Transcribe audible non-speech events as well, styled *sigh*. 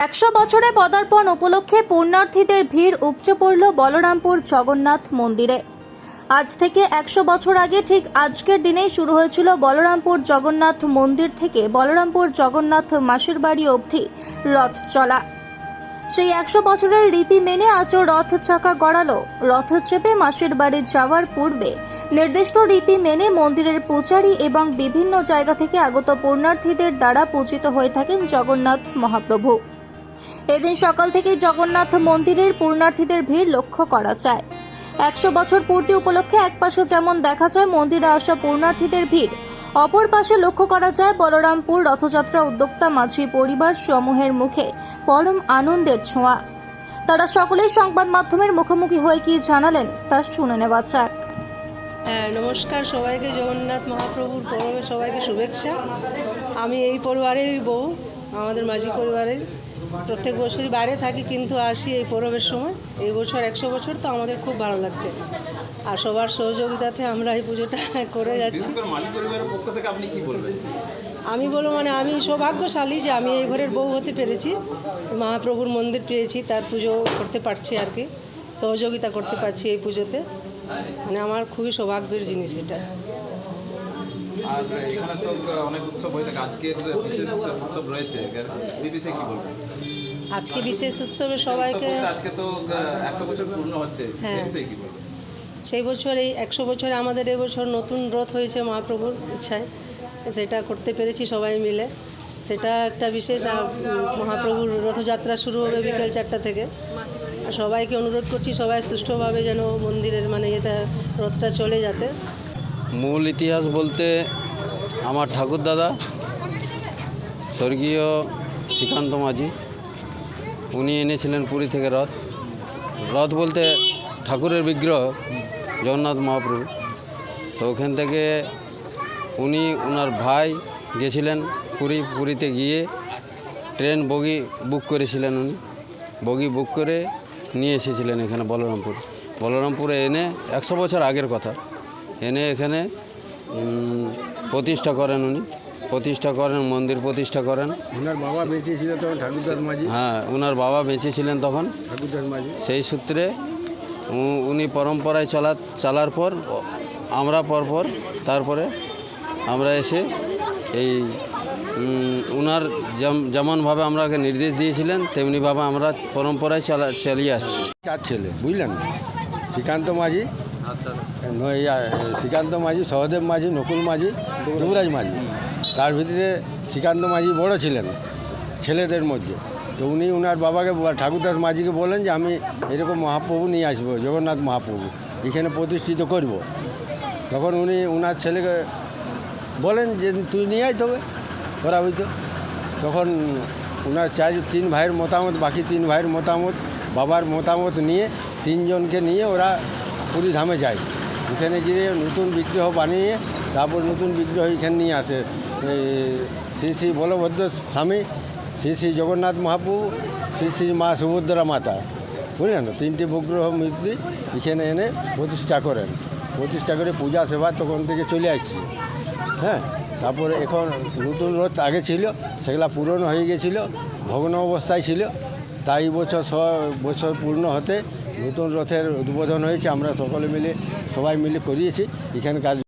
একশো বছরে পদার্পণ উপলক্ষে পুণ্যার্থীদের ভিড় উপচে পড়ল বলরামপুর জগন্নাথ মন্দিরে। আজ থেকে একশো বছর আগে ঠিক আজকের দিনেই শুরু হয়েছিল বলরামপুর জগন্নাথ মন্দির থেকে বলরামপুর জগন্নাথ মাসির বাড়ি অবধি রথ চলা। সেই একশো বছরের রীতি মেনে আজও রথ চাকা গড়ালো। রথ চেপে মাসির বাড়ি যাওয়ার পূর্বে নির্দিষ্ট রীতি মেনে মন্দিরের পূজারী এবং বিভিন্ন জায়গা থেকে আগত পুণ্যার্থীদের দ্বারা পূজিত হয়ে থাকেন জগন্নাথ মহাপ্রভু। এদিন সকাল থেকেই জগন্নাথ মন্দিরের পূর্ণার্থীদের ভিড় লক্ষ্য করা যায়। একশো বছর পূর্তি উপলক্ষে একপাশে যেমন দেখা যায় মন্দিরে আসা পূর্ণার্থীদের ভিড়, অপর পাশে লক্ষ্য করা যায় বলরামপুর রথযাত্রা উদ্যোক্তা মাঝি পরিবার সমূহের মুখে পরম আনন্দের ছোঁয়া। তারা সকলেই সংবাদ মাধ্যমের মুখোমুখি হয়ে কি জানালেন তা শুনে নেওয়া যাক। হ্যাঁ নমস্কার সবাইকে, জগন্নাথ মহাপ্রভুর পরমে সবাইকে শুভেচ্ছা। আমি এই পরিবারেরই বউ। আমাদের মাঝি পরিবারের প্রত্যেক বছরই বাইরে থাকি কিন্তু আসি এই পরবের সময়। এই বছর একশো বছর তো আমাদের খুব ভালো লাগছে। আর সবার সহযোগিতাতে আমরা এই পুজোটা *laughs* করে যাচ্ছি। আমি বলব মানে আমি সৌভাগ্যশালী যে আমি এই ঘরের বউ হতে পেরেছি। মহাপ্রভুর মন্দির পেয়েছি তার পুজো করতে পারছি আর কি। সহযোগিতা করতে পারছি এই পুজোতে। মানে আমার খুবই সৌভাগ্যের জিনিস এটা। আর এখানে তো অনেক উৎসব হয়ে থাকে। আজকের বিশেষ উৎসব রয়েছে। কি বলবেন আজকে বিশেষ উৎসবে সবাইকে আজকে তো একশো বছর পূর্ণ হচ্ছে। হ্যাঁ। কি বলবেন সেই বছর এই একশো বছরে আমাদের এবছর নতুন রথ হয়েছে মহাপ্রভুর ইচ্ছায়। সেটা করতে পেরেছি সবাই মিলে। সেটা একটা বিশেষ মহাপ্রভুর রথযাত্রা শুরু হবে বিকেল চারটা থেকে। আর সবাইকে অনুরোধ করছি সবাই সুষ্ঠুভাবে যেন মন্দিরের মানে ইয়েতে রথটা চলে যাতে। মূল ইতিহাস বলতে আমার ঠাকুরদাদা স্বর্গীয় শ্রীকান্ত মাঝি। উনি এনেছিলেন পুরী থেকে রথ। রথ বলতে ঠাকুরের বিগ্রহ, জগন্নাথ মহাপ্রভু। তো ওখান থেকে উনি ওনার ভাই গেছিলেন পুরী, পুরীতে গিয়ে ট্রেন, বগি বুক করেছিলেন উনি। বগি বুক করে নিয়ে এসেছিলেন এখানে বলরামপুর। বলরামপুরে এনে একশো বছর আগের কথা। এনে এখানে প্রতিষ্ঠা করেন উনি। প্রতিষ্ঠা করেন মন্দির প্রতিষ্ঠা করেন। ওনার বাবা বেঁচে ছিল তখন ঠাকুরদাস মাঝি। হ্যাঁ ওনার বাবা বেঁচে ছিলেন তখন। ঠাকুরদাস মাঝি। সেই সূত্রে উনি পরম্পরায় চলা চালার পর আমরা পরপর তারপরে আমরা এসে এই উনার যেমনভাবে আমরাকে নির্দেশ দিয়েছিলেন তেমনিভাবে আমরা পরম্পরায় চালা চালিয়ে আসছি। চার ছেলে বুঝলেন? শ্রীকান্ত মাঝি শ্রীকান্ত মাঝি, সহদেব মাঝি, নকুল মাঝি যুবরাজ মাঝি। তার ভিতরে শ্রীকান্ত মাঝি বড় ছিলেন, ছেলেদের মধ্যে। তো উনি উনার বাবাকে ঠাকুরদাস মাঝিকে বলেন যে, আমি এরকম মহাপ্রভু নিয়ে আসব, জগন্নাথ মহাপ্রভু। এখানে প্রতিষ্ঠিত করব। তখন উনি উনার ছেলেকে বলেন যে, তুই নিয়ে আয় তবে করা হইতো তখন ওনার চার, তিন ভাইয়ের মতামত, বাকি তিন ভাইয়ের মতামত, বাবার মতামত নিয়ে তিনজনকে নিয়ে ওরা পুরী ধামে যায় ওখানে গিয়ে নতুন বিগ্রহ বানিয়ে তারপর নতুন বিগ্রহ এখানে নিয়ে আসে। শ্রী শ্রী বলভদ্র স্বামী, শ্রী শ্রী জগন্নাথ মহাপ্রভু, শ্রী শ্রী মা সুভদ্রা মাতা। বুঝলেন? তিনটি বিগ্রহ মূর্তি এখানে এনে প্রতিষ্ঠা করেন। প্রতিষ্ঠা করে পূজা সেবা তখন থেকে চলে আসছে। হ্যাঁ? তারপরে এখন নতুন রথ আগে ছিল, সেগুলা পুরনো হয়ে গেছিল, ভগ্ন অবস্থায় ছিল। তাই বছর ছ বছর পূর্ণ হতে নতুন রথের উদ্বোধন হয়েছে আমরা সকলে মিলে সবাই মিলে করিয়েছি। এখানে কাজ